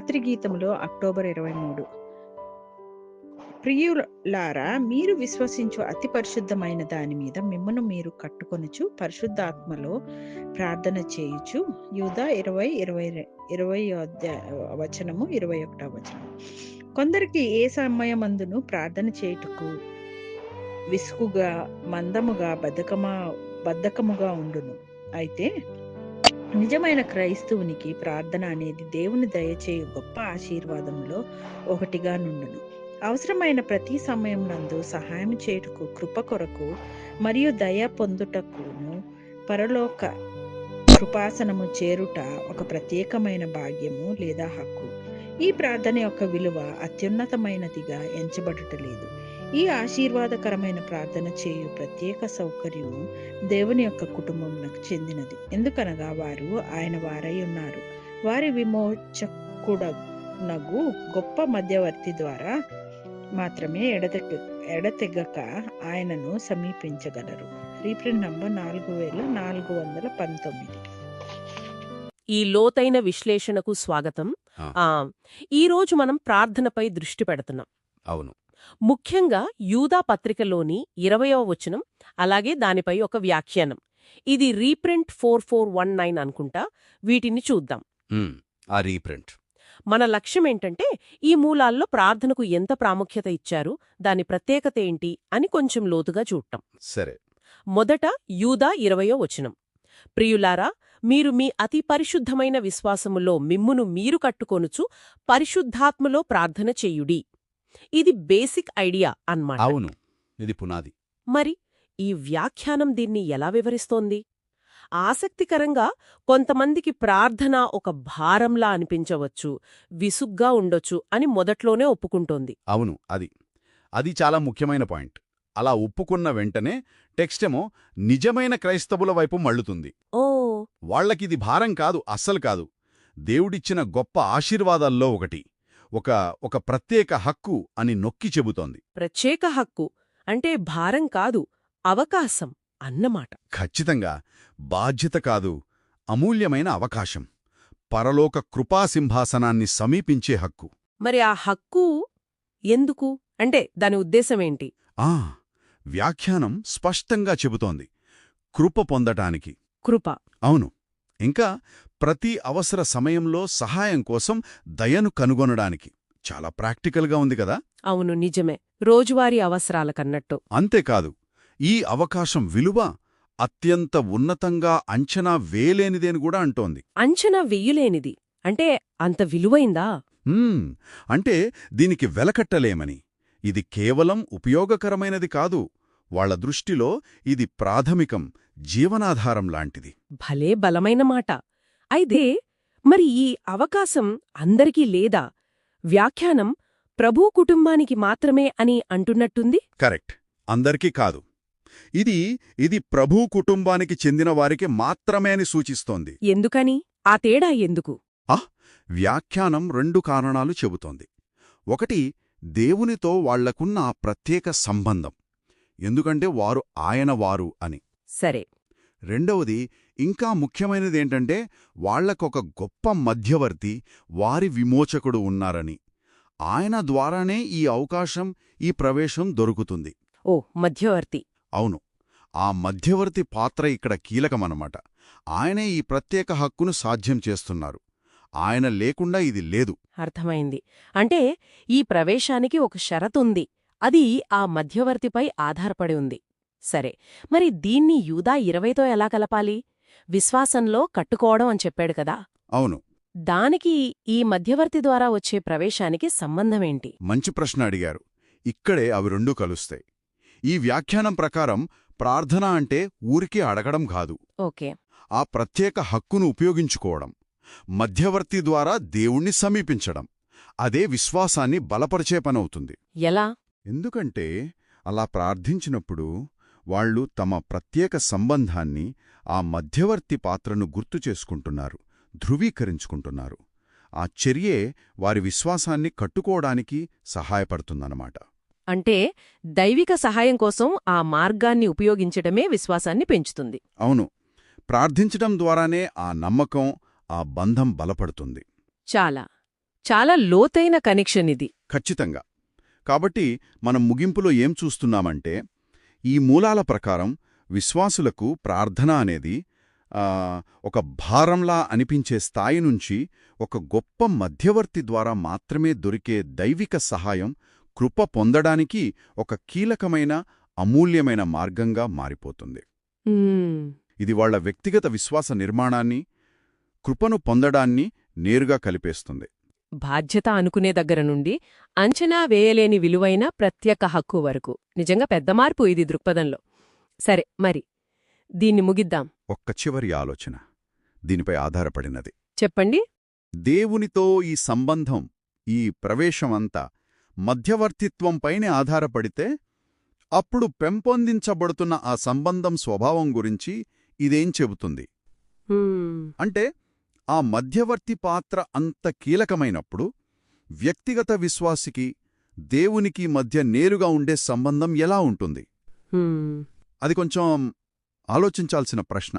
రాత్రి గీతములో అక్టోబర్ ఇరవై మూడు. ప్రియులారా మీరు విశ్వసించు అతి పరిశుద్ధమైన దాని మీద మిమ్మను మీరు కట్టుకొనుచు పరిశుద్ధాత్మలో ప్రార్థన చేయుచు. యూదా ఇరవై ఇరవై ఇరవై అధ్యాయ వచనము ఇరవై ఒకటో వచనం. కొందరికి ఏ సమయమందును ప్రార్థన చేయుటకు విసుగుగా మందముగా బద్ధకమా బద్ధకముగా ఉండును? అయితే నిజమైన క్రైస్తవునికి ప్రార్థన అనేది దేవుని దయచేయు గొప్ప ఆశీర్వాదంలో ఒకటిగా నుండును. అవసరమైన ప్రతి సమయం నందు సహాయం చేయుటకు కృప కొరకు మరియు దయ పొందుటకును పరలోక కృపాసనము చేరుట ఒక ప్రత్యేకమైన భాగ్యము లేదా హక్కు. ఈ ప్రార్థన యొక్క విలువ అత్యున్నతమైనదిగా ఎంచబడుట లేదు. ఈ ఆశీర్వాదకరమైన ప్రార్థన చేయు ప్రత్యేక సౌకర్యము దేవుని యొక్క కుటుంబంకు చెందినది. ఎందుకనగా వారు ఆయన వారై ఉన్నారు. వారి విమోచకుడనగు గొప్ప మధ్యవర్తి ద్వారా మాత్రమే ఎడతెగ ఎడతెగక ఆయనను సమీపించగలరు. రీప్రింట్ నంబర్ నాలుగు వేల నాలుగు వందల పంతొమ్మిది. ఈ లోతైన విశ్లేషణకు స్వాగతం. ఆ. ఆ ఈ రోజు మనం ప్రార్థనపై దృష్టి పెడుతున్నాం. అవును. ముఖ్యంగా యూదా పత్రికలోని ఇరవయవ వచనం అలాగే దానిపై ఒక వ్యాఖ్యానం. ఇది reprint four four one nine అనుకుంటా వీటిని చూద్దాం. ఆ రీప్రింట్. మన లక్ష్యం ఏంటంటే ఈ మూలాల్లో ప్రార్థనకు ఎంత ప్రాముఖ్యత ఇచ్చారు దాని ప్రత్యేకత ఏంటి అని కొంచెం లోతుగా చూడటం. సరే. మొదట యూదా ఇరవయో వచనం. ప్రియులారా మీరు మీ అతి పరిశుద్ధమైన విశ్వాసములో మిమ్మును మీరు కట్టుకొనుచు పరిశుద్ధాత్మలో ప్రార్థన చేయుడి. ఇది బేసిక్ ఐడియా అన్నమాట. అవును ఇది పునాది. మరి ఈ వ్యాఖ్యానం దీన్ని ఎలా వివరిస్తోంది? ఆసక్తికరంగా కొంతమందికి ప్రార్థన ఒక భారంలా అనిపించవచ్చు విసుగ్గా ఉండొచ్చు అని మొదట్లోనే ఒప్పుకుంటోంది. అవును అది. అది చాలా ముఖ్యమైన పాయింట్. అలా ఒప్పుకున్న వెంటనే టెక్స్టేమో నిజమైన క్రైస్తవుల వైపు మళ్ళుతుంది. ఓ! వాళ్ళకిది భారం కాదు అస్సలు కాదు. దేవుడిచ్చిన గొప్ప ఆశీర్వాదాల్లో ఒకటి. ఒక ఒక ప్రత్యేక హక్కు అని నొక్కి చెబుతోంది. ప్రత్యేక హక్కు అంటే భారం కాదు అవకాశం అన్నమాట. ఖచ్చితంగా బాధ్యత కాదు అమూల్యమైన అవకాశం. పరలోక కృపాసింహాసనాన్ని సమీపించే హక్కు. మరి ఆ హక్కు ఎందుకు? అంటే దాని ఉద్దేశమేంటి ఆ వ్యాఖ్యానం స్పష్టంగా చెబుతోంది. కృప పొందటానికి. కృప. అవును. ఇంకా ప్రతి అవసర సమయంలో సహాయం కోసం దయను కనుగొనడానికి. చాలా ప్రాక్టికల్గా ఉంది కదా? అవును నిజమే. రోజువారీ అవసరాలకన్నట్టు అంతేకాదు ఈ అవకాశం విలువ అత్యంత ఉన్నతంగా అంచనా వేలేనిదేని కూడా అంటోంది. అంచనా వెయ్యులేనిది అంటే అంత విలువైందా? హ్మ్, అంటే దీనికి వెలకట్టలేమని. ఇది కేవలం ఉపయోగకరమైనది కాదు. వాళ్ళ దృష్టిలో ఇది ప్రాథమికం జీవనాధారం లాంటిది. భలే బలమైన మాట. అయితే మరి ఈ అవకాశం అందరికీ లేదా? వ్యాఖ్యానం ప్రభూ కుటుంబానికి మాత్రమే అని అంటున్నట్టుంది? కరెక్ట్. అందరికీ కాదు. ఇది ఇది ప్రభూ కుటుంబానికి చెందిన వారికి మాత్రమే అని సూచిస్తోంది. ఎందుకని? ఆ తేడా ఎందుకు? వ్యాఖ్యానం రెండు కారణాలు చెబుతోంది. ఒకటి దేవునితో వాళ్ళకున్న ఆ ప్రత్యేక సంబంధం. ఎందుకంటే వారు ఆయన వారు అని. సరే. రెండవది ఇంకా ముఖ్యమైనదేంటంటే వాళ్ళకొక గొప్ప మధ్యవర్తి వారి విమోచకుడు ఉన్నారని. ఆయన ద్వారానే ఈ అవకాశం ఈ ప్రవేశం దొరుకుతుంది. ఓ మధ్యవర్తి. అవును. ఆ మధ్యవర్తి పాత్ర ఇక్కడ కీలకమన్నమాట. ఆయనే ఈ ప్రత్యేక హక్కును సాధ్యం చేస్తున్నారు. ఆయన లేకుండా ఇది లేదు. అర్థమైంది. అంటే ఈ ప్రవేశానికి ఒక షరతుంది. అది ఆ మధ్యవర్తిపై ఆధారపడి ఉంది. సరే మరి దీన్ని యూదా ఇరవైతో ఎలా కలపాలి? విశ్వాసంలో కట్టుకోవడం అని చెప్పాడు కదా. అవును. దానికి ఈ మధ్యవర్తి ద్వారా వచ్చే ప్రవేశానికి సంబంధమేంటి మంచి ప్రశ్న అడిగారు. ఇక్కడే అవి రెండూ కలుస్తాయి. ఈ వ్యాఖ్యానం ప్రకారం ప్రార్థన అంటే ఊరికే అడగడం కాదు. ఓకే. ఆ ప్రత్యేక హక్కును ఉపయోగించుకోవడం మధ్యవర్తి ద్వారా దేవుణ్ణి సమీపించడం అదే విశ్వాసాన్ని బలపరిచే పనవుతుంది ఎలా? ఎందుకంటే అలా ప్రార్థించినప్పుడు వాళ్ళు తమ ప్రత్యేక సంబంధాన్ని ఆ మధ్యవర్తి పాత్రను గుర్తు చేసుకుంటున్నారు ధృవీకరించుకుంటున్నారు. ఆ చర్యే వారి విశ్వాసాన్ని కట్టుకోవడానికి సహాయపడుతుందన్నమాట. అంటే దైవిక సహాయం కోసం ఆ మార్గాన్ని ఉపయోగించడమే విశ్వాసాన్ని పెంచుతుంది. అవును. ప్రార్థించడం ద్వారానే ఆ నమ్మకం ఆ బంధం బలపడుతుంది. చాలా. చాలా లోతైన కనెక్షన్ ఇది. ఖచ్చితంగా. కాబట్టి మనం ముగింపులో ఏం చూస్తున్నామంటే ఈ మూలాల ప్రకారం విశ్వాసులకు ప్రార్థన అనేది ఒక భారంలా అనిపించే స్థాయి నుంచి ఒక గొప్ప మధ్యవర్తి ద్వారా మాత్రమే దొరికే దైవిక సహాయం కృప పొందడానికి ఒక కీలకమైన అమూల్యమైన మార్గంగా మారిపోతుంది. ఇది వాళ్ళ వ్యక్తిగత విశ్వాస నిర్మాణాన్ని కృపను పొందడాన్ని నేరుగా కలిపేస్తుంది బాధ్యత అనుకునే దగ్గర నుండి అంచనా వేయలేని విలువైన ప్రత్యేక హక్కు వరకు. నిజంగా పెద్ద మార్పు ఇది దృక్పథంలో. సరే మరి దీన్ని ముగిద్దాం. ఒక్క చివరి ఆలోచన. దీనిపై ఆధారపడినది. చెప్పండి. దేవునితో ఈ సంబంధం ఈ ప్రవేశమంతా మధ్యవర్తిత్వంపైనే ఆధారపడితే అప్పుడు పెంపొందించబడుతున్న ఆ సంబంధం స్వభావం గురించి ఇదేం చెబుతుంది. అంటే ఆ మధ్యవర్తి పాత్ర అంత కీలకమైనప్పుడు వ్యక్తిగత విశ్వాసికి దేవునికి మధ్య నేరుగా ఉండే సంబంధం ఎలా ఉంటుంది. అది కొంచెం ఆలోచించాల్సిన ప్రశ్న